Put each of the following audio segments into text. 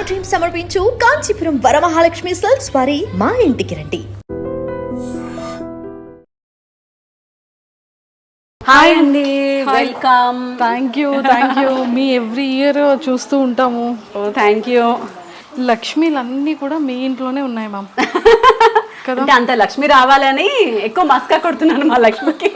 My dream సమర్పించు Kanchipuram Varamahalakshmi cells వారి మా ఇంటికి రండి. హాయ్ అండి welcome thank you thank you me every year చూస్తూ ఉంటాము. థ్యాంక్ యూ లక్ష్మీలన్నీ కూడా మీ ఇంట్లోనే ఉన్నాయి మ్యామ్ అంటే అంత లక్ష్మి రావాలని ఎక్కువ మస్కా కొడుతున్నాను మా లక్ష్మికి.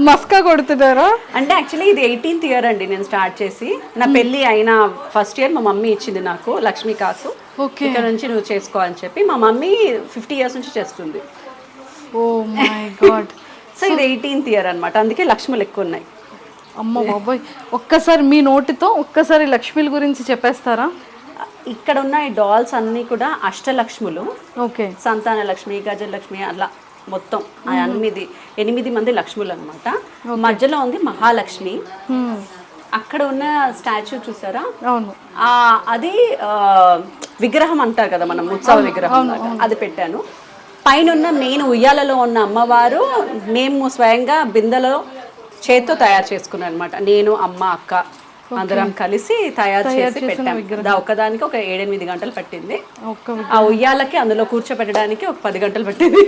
మస్కా కొడుతున్నారా? అంటే యాక్చువల్లీ ఇది ఎయిటీన్త్ ఇయర్ అండి నేను స్టార్ట్ చేసి. నా పెళ్ళి అయిన ఫస్ట్ ఇయర్ మా మమ్మీ ఇచ్చింది నాకు లక్ష్మీ కాసు. Okay. ఇక్కడ నుంచి నువ్వు చేసుకో అని చెప్పి మా మమ్మీ ఫిఫ్టీ ఇయర్స్ నుంచి చేస్తుంది. Oh my God. సో ఇది ఎయిటీన్త్ ఇయర్ అన్నమాట. అందుకే లక్ష్ములు ఎక్కువ ఉన్నాయి. అమ్మ బాబాయ్. ఒక్కసారి మీ నోటితో ఒక్కసారి లక్ష్మీల గురించి చెప్పేస్తారా? ఇక్కడ ఉన్న ఈ డాల్స్ అన్నీ కూడా అష్టలక్ష్ములు. ఓకే. సంతాన లక్ష్మి గజలక్ష్మి అలా మొత్తం. ఆ ఎనిమిది ఎనిమిది మంది లక్ష్ములు అనమాట మధ్యలో ఉంది మహాలక్ష్మి. అక్కడ ఉన్న స్టాచ్యూ చూసారా? అవును. ఆ అది విగ్రహం అంటారు కదా మనం ఉత్సవ విగ్రహం. అది పెట్టాను. పైన మెయిన్ ఉయ్యాలలో ఉన్న అమ్మవారు మేము స్వయంగా బిందెలో చేత్తో తయారు చేసుకున్నాను అనమాట నేను అమ్మ అక్క. అందరం కలిసి తయారు చేసి పెట్టాము దా- ఒక్కదానికి ఒక ఏడెనిమిది గంటలు పట్టింది. ఆ ఉయ్యాలకి అందులో కూర్చోబెట్టడానికి ఒక పది గంటలు పట్టింది.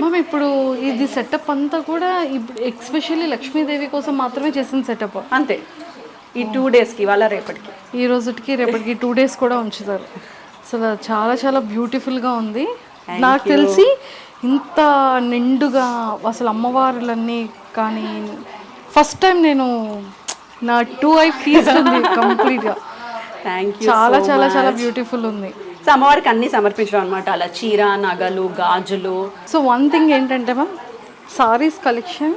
మ్యామ్ ఇప్పుడు ఇది సెటప్ అంతా కూడా ఇప్పుడు ఎక్స్పెషల్లీ లక్ష్మీదేవి కోసం మాత్రమే చేసిన సెటప్ అంతే. ఈ టూ డేస్కి ఇవాళ రేపటికి. ఈ రోజుకి రేపటికి టూ డేస్ కూడా ఉంచుతారు. అసలు చాలా చాలా బ్యూటిఫుల్గా ఉంది. నాకు తెలిసి ఇంత నిండుగా అసలు అమ్మవారులన్నీ కానీ ఫస్ట్ టైం నేను నా టూ ఐ ఫీజ్ ఉంది కంప్లీట్గా. థ్యాంక్ యూ చాలా చాలా చాలా బ్యూటిఫుల్ ఉంది. సో అమ్మవారికి అన్ని సమర్పించడం అనమాట అలా చీర నగలు గాజులు. సో వన్ థింగ్ ఏంటంటే మ్యామ్ సారీస్ కలెక్షన్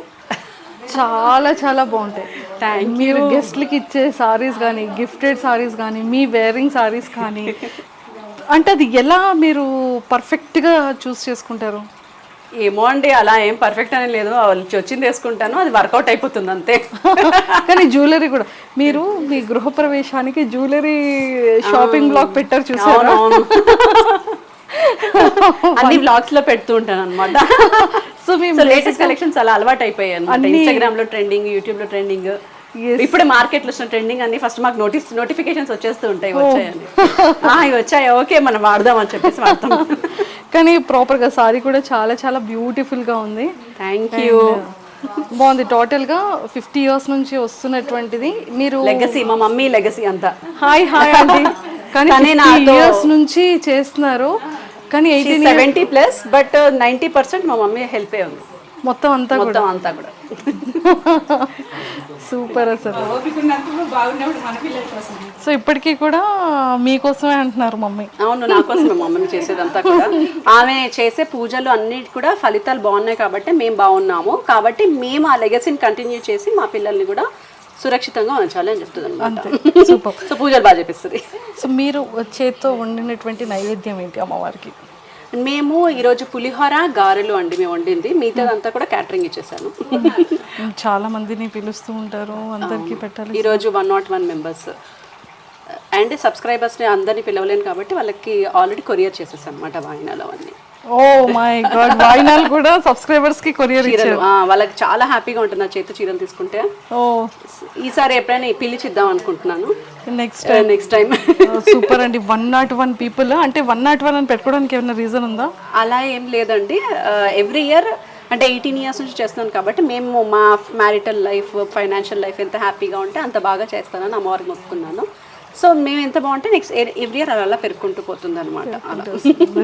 చాలా చాలా బాగుంటాయి. Thank మీరు గెస్ట్లకి ఇచ్చే సారీస్ కానీ గిఫ్టెడ్ సారీస్ కానీ మీ వేరింగ్ సారీస్ కానీ అంటే అది ఎలా మీరు పర్ఫెక్ట్గా చూస్ చేసుకుంటారు? ఏమో అండి అలా ఏం పర్ఫెక్ట్ అని లేదు. వాళ్ళు వచ్చింది వేసుకుంటాను అది వర్కౌట్ అయిపోతుంది అంతే. కానీ జ్యువెలరీ కూడా. మీరు మీ గృహప్రవేశానికి జ్యువెలరీ షాపింగ్ బ్లాగ్ పెట్టారు చూసారా? అన్ని బ్లాగ్స్లో పెడుతూ ఉంటాను అనమాట సో మీ సో లేటెస్ట్ కలెక్షన్స్ అలా అలవాటు అయిపోయాయి అనమాట ఇన్స్టాగ్రామ్లో ట్రెండింగ్ యూట్యూబ్లో ట్రెండింగ్ ఇప్పుడు మార్కెట్లో ట్రెండింగ్ అన్ని ఫస్ట్ మాకు నోటీస్ నోటిఫికేషన్స్ వచ్చేస్తూ ఉంటాయి వచ్చాయని ఇవి వచ్చాయి. ఓకే మనం వాడదాం అని చెప్పేసి వాడతాం. కానీ ప్రాపర్గా సారీ కూడా చాలా చాలా బ్యూటిఫుల్గా ఉంది. థ్యాంక్ యూ బాగుంది. టోటల్గా ఫిఫ్టీ ఇయర్స్ నుంచి వస్తున్నటువంటిది. మీరు లెగసీ మా మమ్మీ లెగసీ అంతా. హాయ్ హాయ్ అండి కానీ ఇయర్స్ నుంచి చేస్తున్నారు. కానీ eighteen seventy plus but ninety percent మా మమ్మీ హెల్ప్ ఉంది. మొత్తం అంతా కూడా? మొత్తం అంతా కూడా. సూపర్ అసలు. సో ఇప్పటికీ కూడా మీకోసమే అంటున్నారు మమ్మీ? అవును నా కోసం మా మమ్మీ చేసేదంతా కూడా. ఆమె చేసే పూజలు అన్నిటి కూడా ఫలితాలు బాగున్నాయి కాబట్టి మేము బాగున్నాము. కాబట్టి మేము ఆ లెగసీని కంటిన్యూ చేసి మా పిల్లల్ని కూడా సురక్షితంగా ఉంచాలి అని చెప్తుంది సో పూజలు బాగా చేపిస్తుంది. సో మీరు చేత్తో వండినటువంటి నైవేద్యం ఏంటి అమ్మవారికి? మేము ఈరోజు పులిహోర గారెలు అండి మేము వండింది. మిగతాదంతా కూడా క్యాటరింగ్ ఇచ్చేసాను. చాలా మందిని పిలుస్తూ ఉంటారు. అందరికీ పెట్టాలి. ఈరోజు one not one members. And సబ్స్క్రైబర్స్ని అందరినీ పిలవలేను కాబట్టి వాళ్ళకి ఆల్రెడీ కొరియర్ చేసేసాను అనమాట వాయినాలు అవన్నీ. ఓ మై గాడ్ వాయినాలు కూడా సబ్స్క్రైబర్స్కి కొరియర్ ఆ, వాళ్ళకి చాలా హ్యాపీగా ఉంటుంది నా చేతి చీరలు తీసుకుంటే. ఓ. ఈసారి ఎప్పుడైనా పిలిచిద్దాం అనుకుంటున్నాను. నెక్స్ట్ నెక్స్ట్ టైం సూపర్ అండి. వన్ నాట్ వన్ పీపుల్ అంటే వన్ నాట్ వన్ అని పెట్టుకోవడానికి ఏమైనా రీజన్ ఉందా? అలా ఏం లేదండి. ఎవ్రీ ఇయర్ అంటే ఎయిటీన్ ఇయర్స్ నుంచి చేస్తున్నాను కాబట్టి మేము మా మ్యారిటల్ లైఫ్ ఫైనాన్షియల్ లైఫ్ ఎంత హ్యాపీగా ఉంటే అంత బాగా చేస్తానని అమ్మవారికి మొక్కుకున్నాను. సో మేము ఎంత బాగుంటే నెక్స్ట్ ఎవ్రీ ఇయర్ అలా పెరుక్కుంటూ పోతుంది అనమాట అలా.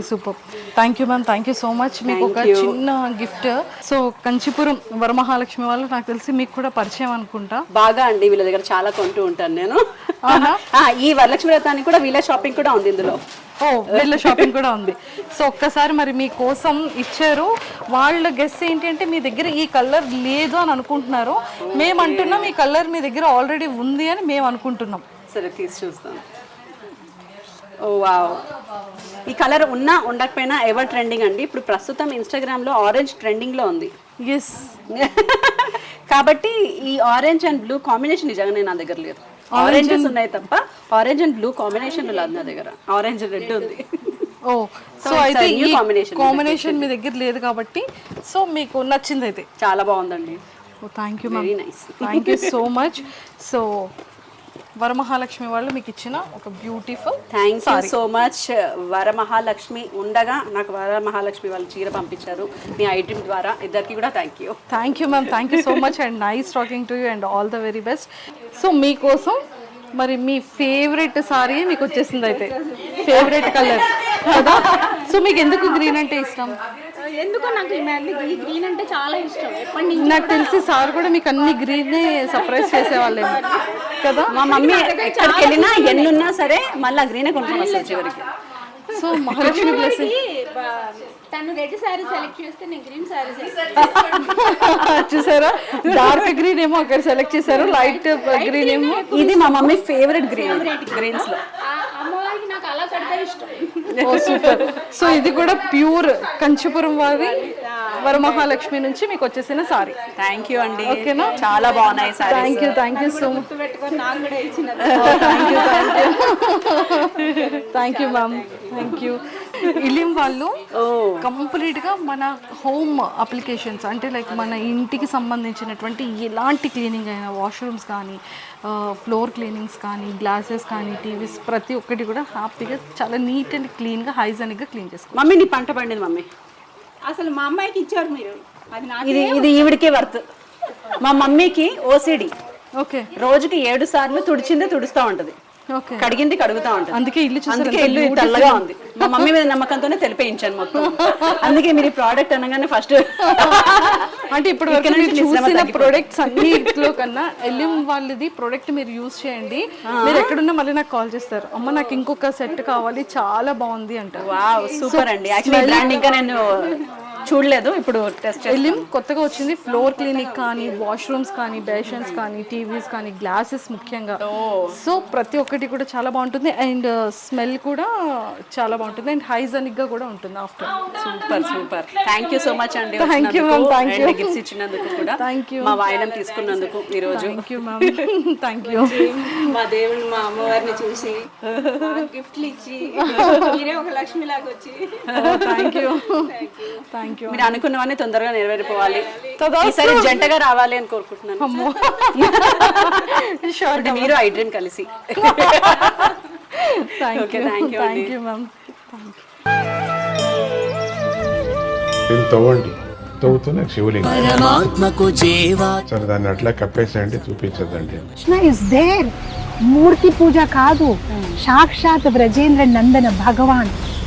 Super thank you ma'am thank you so much మీకు ఒక చిన్న గిఫ్ట్ సో కంచిపురం వరమహాలక్ష్మి వాళ్ళు నాకు తెలిసి మీకు కూడా పరిచయం అనుకుంటా. బాగా అండి వీళ్ళ దగ్గర చాలా కొంటూ ఉంటాను నేను. ఈ వరలక్ష్మి వ్రతానికి కూడా వీళ్ళ షాపింగ్ కూడా ఉంది ఇందులో. ఓ వీళ్ళ షాపింగ్ కూడా ఉంది. సో ఒక్కసారి మరి మీ కోసం ఇచ్చారు. వాళ్ళ గెస్ ఏంటి అంటే మీ దగ్గర ఈ కలర్ లేదు అని అనుకుంటున్నారు. మేము అంటున్నాం ఈ కలర్ మీ దగ్గర ఆల్రెడీ ఉంది అని మేము అనుకుంటున్నాం. సరే తీసి చూస్తాను ఓ వావ్ ఈ కలర్ ఉన్నా ఉండకపోయినా ఎవర్ ట్రెండింగ్ అండి. ఇప్పుడు ప్రస్తుతం ఇన్స్టాగ్రామ్లో ఆరెంజ్ ట్రెండింగ్లో ఉంది. ఎస్ కాబట్టి ఈ ఆరెంజ్ అండ్ బ్లూ కాంబినేషన్ నిజంగానే నా దగ్గర లేదు. ఆరెంజెస్ ఉన్నాయి తప్ప ఆరెంజ్ అండ్ బ్లూ కాంబినేషన్ లేదు నా దగ్గర. ఆరెంజ్ రెడ్ ఉంది. ఓ సో అయితే ఈ combination. కాంబినేషన్ మీ దగ్గర లేదు కాబట్టి సో మీకు నచ్చింది అయితే చాలా బాగుందండి. Thank you very nice thank you so much so Varamahalakshmi వాళ్ళు మీకు ఇచ్చిన ఒక beautiful thank you so much Varamahalakshmi ఉండగా నాకు వరమహాలక్ష్మి వాళ్ళు చీర పంపించారు. మీ ఐటమ్ ద్వారా ఇద్దరికి కూడా thank you thank you ma'am thank you so much and nice talking to you and all the very best so మీకోసం మరి మీ ఫేవరెట్ సారీ మీకు వచ్చేసింది అయితే. ఫేవరెట్ కలర్ కదా? సో మీకు ఎందుకు గ్రీన్ అంటే ఇష్టం? ఎందుకో నాకు ఈ గ్రీన్ అంటే చాలా ఇష్టం. ఎప్పటి నాకు తెలిసి సార్ కూడా మీకు అన్ని గ్రీనే సర్ప్రైజ్ చేసేవాళ్ళేమో. కదా? మా మమ్మీ ఎక్కడికి వెళ్ళినా ఎన్నున్నా సరే మళ్ళీ గ్రీనే కొనుక్కొని వస్తారు చివరికి. సో మహాలక్ష్మి తను రెడ్ శారీ సెలెక్ట్ చేస్తే నేను గ్రీన్ శారీ చూసారా? డార్క్ గ్రీన్ ఏమో అక్కడ సెలెక్ట్ చేశారు. లైట్ గ్రీన్ ఏమో. ఇది మా మమ్మీ ఫేవరెట్ గ్రీన్. గ్రీన్స్లో అమ్మవారికి నాకు అలా కడితే ఇష్టం ఓ సూపర్. సో ఇది కూడా ప్యూర్ కంచిపురం వారి వరమహాలక్ష్మి నుంచి మీకు వచ్చేసిన సారీ. థ్యాంక్ యూ అండి. ఓకేనా? చాలా బాగున్నాయి sorry thank you thank you so much thank you thank you ma'am thank you ఇలిం వాళ్ళు కంప్లీట్గా మన హోమ్ అప్లికేషన్స్ అంటే లైక్ మన ఇంటికి సంబంధించినటువంటి ఎలాంటి క్లీనింగ్ అయినా వాష్రూమ్స్ కానీ ఫ్లోర్ క్లీనింగ్స్ కానీ గ్లాసెస్ కానీ టీవీస్ ప్రతి ఒక్కటి కూడా హ్యాపీగా చాలా నీట్ అండ్ క్లీన్గా హైజెనిక్గా క్లీన్ చేసుకోవాలి. మమ్మీ నీ పంట పండింది మమ్మీ? అసలు మా అమ్మాయికి ఇచ్చారు మీరు. అది నాకు ఇది ఇది ఈవిడికే వర్త్. మా మమ్మీకి ఓసిడి ఓకే. రోజుకి ఏడు సార్లు తుడిచిందే తుడుస్తూ ఉంటది. ఓకే. కడిగింది కడుగుతా ఉంటది. అందుకే ఇల్లు అందుకే ఇల్లు తెల్లగా ఉంది. మా మమ్మీ మీద నమ్మకంతోనే తెలిపేయించాను మొత్తం. అందుకే మీరు ఈ ప్రోడక్ట్ అనగానే ఫస్ట్ అంటే ఇప్పుడు ఇక్కడ నుంచి చూసిన. ప్రొడక్ట్స్ అన్నిట్లో కన్నా ఎలిం వాళ్ళది ప్రొడక్ట్ మీరు యూజ్ చేయండి. మీరు ఎక్కడున్నా మళ్ళీ నాకు కాల్ చేస్తారు. అమ్మ నాకు ఇంకొక సెట్ కావాలి చాలా బాగుంది అంటారు. వావ్ సూపర్ అండి. యాక్చువల్లీ ఇంకా నేను చూడలేదు ఇప్పుడు టెస్ట్ ఎలిం కొత్తగా వచ్చింది ఫ్లోర్ క్లినిక్ కానీ వాష్రూమ్స్ కానీ బేషన్స్ కానీ టీవీస్ కానీ గ్లాసెస్ ముఖ్యంగా. సో ప్రతి ఒక్కటి కూడా చాలా బాగుంటుంది. అండ్ స్మెల్ కూడా చాలా బాగుంటుంది. అండ్ హైజనిక్గా కూడా ఉంటుంది after super super thank you so much అండి Thank you, ma'am. Thank you. Gifts ఇచ్చినందుకు కూడా. Thank you. మా వాయినం తీసుకున్నందుకు ఈ రోజు thank you ma'am thank you మా దేవుని మా అమ్మవారిని చూసి గిఫ్ట్లు ఇచ్చి మీరే ఒక లక్ష్మి లాగా వచ్చి థ్యాంక్ యూ థ్యాంక్ యూ మీరు అనుకున్నవన్నీ తొందరగా నెరవేరిపోవాలి. ఈసారి జంటగా రావాలి అని కోరుకుంటున్నాను. అమ్మో. షూర్ అంటే మీరు ఐడ్రీన్ కలిసి. థ్యాంక్ యూ మ్యామ్ దీన్ని తవ్వండి. శివలింగం. సరే అట్లా కప్పేసేయండి చూపించదండి కృష్ణ ఇస్ దేర్ మూర్తి పూజ కాదు. సాక్షాత్ బ్రజేంద్ర నందన భగవాన్.